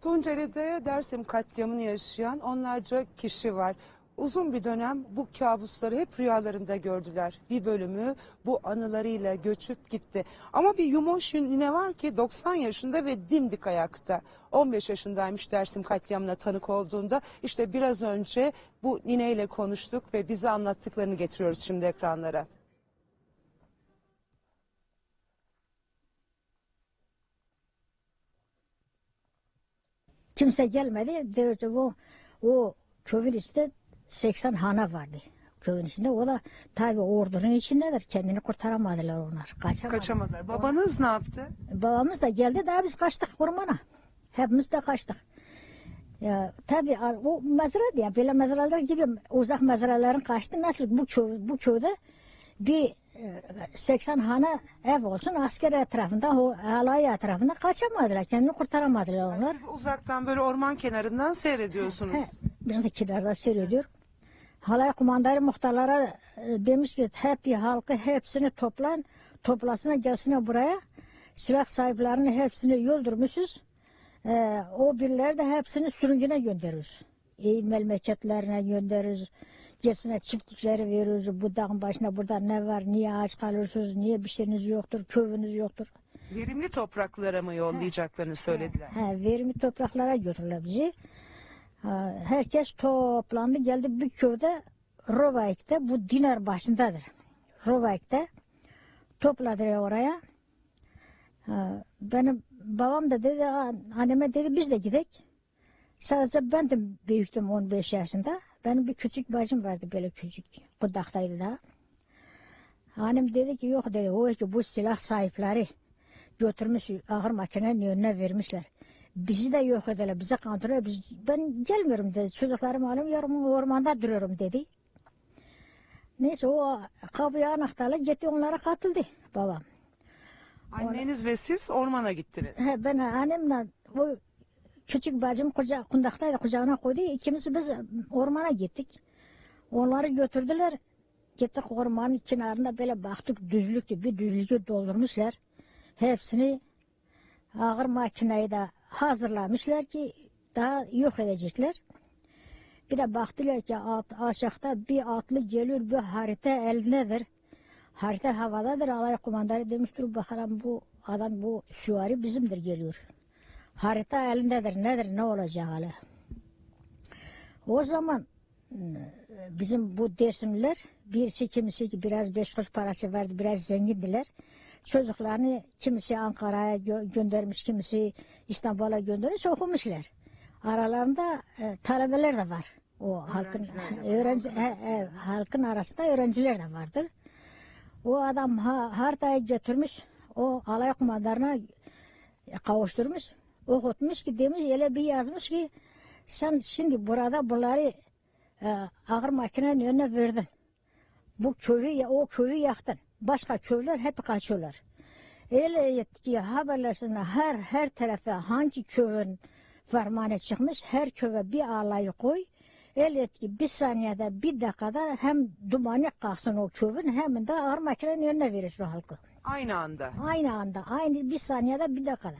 Tunceli'de Dersim katliamını yaşayan onlarca kişi var. Uzun bir dönem bu kabusları hep rüyalarında gördüler. Bir bölümü bu anılarıyla göçüp gitti. Ama bir Yumoş yine var ki 90 yaşında ve dimdik ayakta. 15 yaşındaymış Dersim katliamına tanık olduğunda. İşte biraz önce bu nineyle konuştuk ve bize anlattıklarını getiriyoruz şimdi ekranlara. Kimse gelmedi. Diyordu o, o köyün içinde 80 hane vardı. Köyün içinde. O da tabii ordunun içindedir. Kendini kurtaramadılar onlar. Kaçamadı. Kaçamadılar. Babanız ne yaptı? Babamız da geldi daha biz kaçtık ormana. Hepimiz de kaçtık. Ya, tabii o mezra ya böyle mezralar gibi uzak mezraların kaçtı. Nasıl bu köy, bu köyde bir 80 hane ev olsun asker etrafında alay etrafında kaçamadılar. Kendini kurtaramadılar onlar. Siz uzaktan böyle orman kenarından seyrediyorsunuz. He, biz de kenarda seyrediyor. Halay kumandarı muhtarlara e, demiş ki hep halkı hepsini toplan, toplasına gelsin buraya. Silah sahiplerini hepsini öldürmüşüz. E, o birileri de hepsini sürüngüne gönderiyoruz. İyi memleketlerine gönderiyoruz. Gelsinler çiftlikleri veriyoruz. Bu dağın başına burada ne var, niye aç kalıyorsunuz, niye bir şeyiniz yoktur, köyünüz yoktur. Verimli topraklara mı yollayacaklarını söylediler. He, verimli topraklara götürürler bizi. Ha, Herkes toplandı geldi bir köyde Robaik'te bu Dinar başındadır. Robaik'te topladılar oraya. Ha, Benim babam da dedi "Aa, anneme dedi biz de gidek. Sadece ben de büyüktüm 15 yaşında. Benim bir küçük bacım vardı böyle küçük. Kudaktaydı da. Annem dedi ki yok dedi o ki bu silah sahipleri götürmüş ağır makinenin önüne vermişler. Bizi de yok ederler, bize kandırıyor. Biz, ben gelmiyorum dedi. Çocuklarımı alıp yarım ormanda duruyorum dedi. Neyse o kapıya anahtarla gitti onlara katıldı babam. Anneniz ve siz ormana gittiniz. He, ben annemle o küçük bacım kuca, kundaktaydı kucağına koydu. İkimiz biz ormana gittik. Onları götürdüler. Gittik ormanın kenarında böyle baktık düzlüktü. Bir düzlüğü doldurmuşlar. Hepsini ağır makineyi de hazırlamışlar ki daha yok edecekler. Bir de baktılar ki alt, aşağıda bir atlı geliyor bir harita elindedir. Harita havadadır. Alay kumandarı demiş dur bakalım bu adam bu süvari bizimdir geliyor. Harita elindedir nedir ne olacak hala. O zaman e, bizim bu Dersimliler birisi kimisi ki biraz beş kuruş parası vardı biraz zengindiler. Çocuklarını kimisi Ankara'ya gö- göndermiş kimisi İstanbul'a göndermiş okumuşlar. Aralarında e, talebeler de var. O halkın öğrenci he, he, halkın arasında öğrenciler de vardır. O adam ha, haritayı götürmüş. O alay kumandarına kavuşturmuş. Okutmuş ki demiş öyle bir yazmış ki sen şimdi burada bunları e, ağır makinenin önüne verdin. Bu köyü o köyü yaktın. Başka köyler hep kaçıyorlar. Öyle ki haberlesin her her tarafa hangi köyün fermanı çıkmış her köye bir alayı koy. Öyle ki bir saniyede bir dakikada hem dumanı kalksın o köyün hem de ağır makinenin önüne verir şu halkı. Aynı anda. Aynı anda aynı bir saniyede bir dakikada.